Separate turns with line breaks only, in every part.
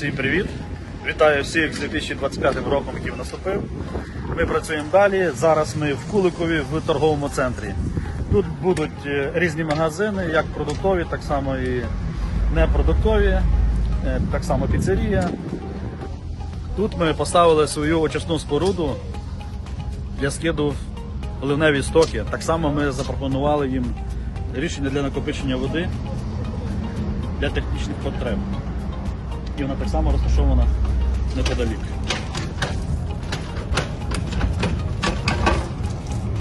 Всім привіт! Вітаю всіх з 2025 роком, який наступив. Ми працюємо далі. Зараз ми в Куликові в торговому центрі. Тут будуть е, різні магазини, як продуктові, так само і непродуктові, е, так само піцерія. Тут ми поставили свою очисну споруду для скиду в ливневі стоки. Так само ми запропонували їм рішення для накопичення води для технічних потреб. І вона так само розташована неподалік.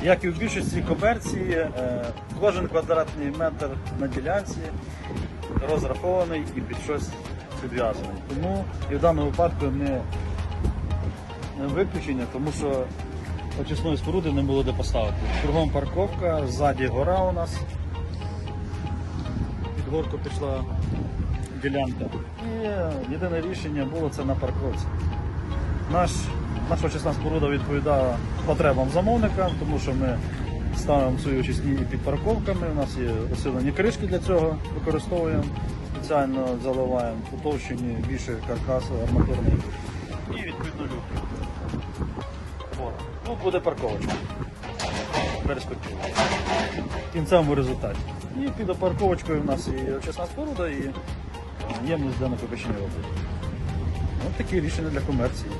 Як і в більшості комерції, е, кожен квадратний метр на ділянці розрахований і під щось підв'язаний. Тому і в даному випадку не виключення, тому що очисної споруди не було де поставити. Кругом парковка, ззаді гора у нас. Під горку пішла ділянка. І єдине рішення було це на парковці. Наш, наша очисна споруда відповідає потребам замовника, тому що ми ставимо свої очисні під парковками. У нас є усилені кришки для цього, використовуємо, спеціально заливаємо потовщені більше каркасу арматурний і відповідно люки. От. Тут буде парковочка. Перспектива. В кінцевому результаті. І під парковочкою в нас і очисна споруда, і ємність для накопичення води. Ось такі рішення для комерції.